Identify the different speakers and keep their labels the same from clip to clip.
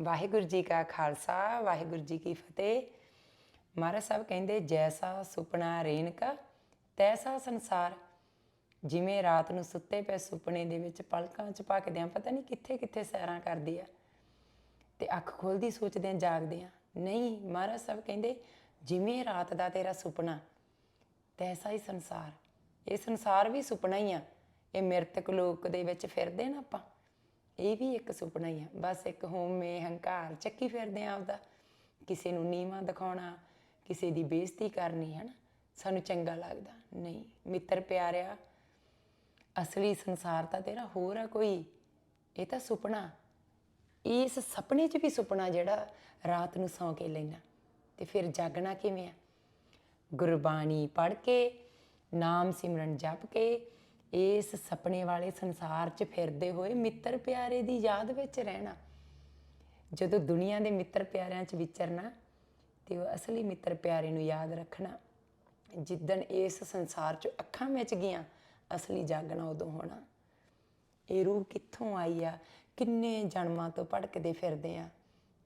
Speaker 1: ਵਾਹਿਗੁਰੂ ਜੀ ਕਾ ਖਾਲਸਾ, ਵਾਹਿਗੁਰੂ ਜੀ ਕੀ ਫਤਿਹ। ਮਹਾਰਾਜ ਸਾਹਿਬ ਕਹਿੰਦੇ, ਜੈਸਾ ਸੁਪਨਾ ਰੇਨਕਾ ਤੈਸਾ ਸੰਸਾਰ। ਜਿਵੇਂ ਰਾਤ ਨੂੰ ਸੁੱਤੇ ਪਏ ਸੁਪਨੇ ਦੇ ਵਿੱਚ ਪਲਕਾਂ ਚ ਪੱਕਦੇ ਆ ਪਤਾ ਨਹੀਂ ਕਿੱਥੇ ਕਿੱਥੇ ਸੈਰਾਂ ਕਰਦੀ ਆ। ਤੇ ਅੱਖ ਖੋਲਦੀ ਸੋਚਦੇ ਆ ਜਾਗਦੇ ਆ ਨਹੀਂ, ਮਹਾਰਾਜ ਸਾਹਿਬ ਕਹਿੰਦੇ, ਜਿਵੇਂ ਰਾਤ ਦਾ ਤੇਰਾ ਸੁਪਨਾ, ਤੈਸਾ ਹੀ ਸੰਸਾਰ। ਇਹ ਸੰਸਾਰ ਵੀ ਸੁਪਨਾ ਹੀ ਆ। ਇਹ ਮਿਰਤਕ ਲੋਕ ਦੇ ਵਿੱਚ ਫਿਰਦੇ ਨਾ ਆਪਾਂ। ਇਹ ਵੀ ਇੱਕ ਸੁਪਨਾ ਹੀ ਆ। ਬਸ ਇੱਕ ਹੋਮੇ ਹੰਕਾਰ, ਚੱਕੀ ਫਿਰਦੇ ਆ ਆਪਦਾ। ਕਿਸੇ ਨੂੰ ਨੀਵਾਂ ਦਿਖਾਉਣਾ, ਕਿਸੇ ਦੀ ਬੇਇੱਜ਼ਤੀ ਕਰਨੀ ਹੈ ਨਾ ਸਾਨੂੰ ਚੰਗਾ ਲੱਗਦਾ। ਨਹੀਂ, ਮਿੱਤਰ ਪਿਆਰਿਆ, ਅਸਲੀ ਸੰਸਾਰ ਤਾਂ ਤੇਰਾ ਹੋਰ ਆ ਕੋਈ। ਇਹ ਤਾਂ ਸੁਪਨਾ। ਇਸ ਸੁਪਨੇ 'ਚ ਵੀ ਸੁਪਨਾ ਜਿਹੜਾ ਰਾਤ ਨੂੰ ਸੌਂ ਕੇ ਲੈਣਾ ਤੇ ਫਿਰ ਜਾਗਣਾ ਕਿਵੇਂ ਆ? ਗੁਰਬਾਣੀ ਪੜ੍ਹ ਕੇ, ਨਾਮ ਸਿਮਰਨ ਜਪ ਕੇ ਇਸ ਸੁਪਨੇ ਵਾਲੇ ਸੰਸਾਰ 'ਚ ਫਿਰਦੇ ਹੋਏ ਮਿੱਤਰ ਪਿਆਰੇ ਦੀ ਯਾਦ ਵਿੱਚ ਰਹਿਣਾ। ਜਦੋਂ ਦੁਨੀਆ ਦੇ ਮਿੱਤਰ ਪਿਆਰਿਆਂ 'ਚ ਵਿਚਰਨਾ ਤੇ ਉਹ ਅਸਲੀ ਮਿੱਤਰ ਪਿਆਰੇ ਨੂੰ ਯਾਦ ਰੱਖਣਾ, ਜਿੱਦਣ ਇਸ ਸੰਸਾਰ 'ਚ ਅੱਖਾਂ ਵਿੱਚ ਗਈਆਂ, ਅਸਲੀ ਜਾਗਣਾ ਉਦੋਂ ਹੋਣਾ। ਇਹ ਰੂਹ ਕਿੱਥੋਂ ਆਈ ਆ? ਕਿੰਨੇ ਜਨਮਾਂ ਤੋਂ ਭਟਕਦੇ ਫਿਰਦੇ ਆ?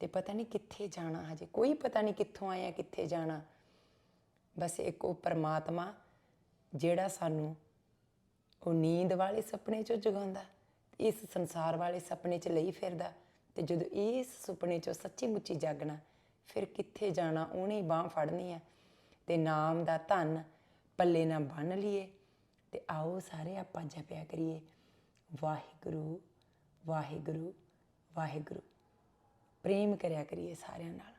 Speaker 1: ਤੇ ਪਤਾ ਨਹੀਂ ਕਿੱਥੇ ਜਾਣਾ ਹਜੇ। ਕੋਈ ਪਤਾ ਨਹੀਂ ਕਿੱਥੋਂ ਆਇਆ ਕਿੱਥੇ ਜਾਣਾ। ਬਸ ਇੱਕ ਉਹ ਪਰਮਾਤਮਾ ਜਿਹੜਾ ਸਾਨੂੰ ਉਹ ਨੀਂਦ ਵਾਲੇ ਸੁਪਨੇ ਚੋਂ ਜਗਾਉਂਦਾ, ਇਸ ਸੰਸਾਰ ਵਾਲੇ ਸੁਪਨੇ 'ਚ ਲਈ ਫਿਰਦਾ ਤੇ ਜਦੋਂ ਇਸ ਸੁਪਨੇ 'ਚੋਂ ਸੱਚੀ ਮੁੱਚੀ ਜਾਗਣਾ, ਫਿਰ ਕਿੱਥੇ ਜਾਣਾ ਉਹਨੇ ਬਾਹ ਫੜਨੀ ਆ। ਤੇ ਨਾਮ ਦਾ ਧਨ ਪੱਲੇ ਨਾ ਬੰਨ ਲਈਏ ਤੇ ਆਓ ਸਾਰੇ ਆਪਾਂ ਜਪਿਆ ਕਰੀਏ। ਵਾਹਿਗੁਰੂ ਵਾਹਿਗੁਰੂ ਵਾਹਿਗੁਰੂ। ਪ੍ਰੇਮ ਕਰਿਆ ਕਰੀਏ ਸਾਰਿਆਂ ਨਾਲ।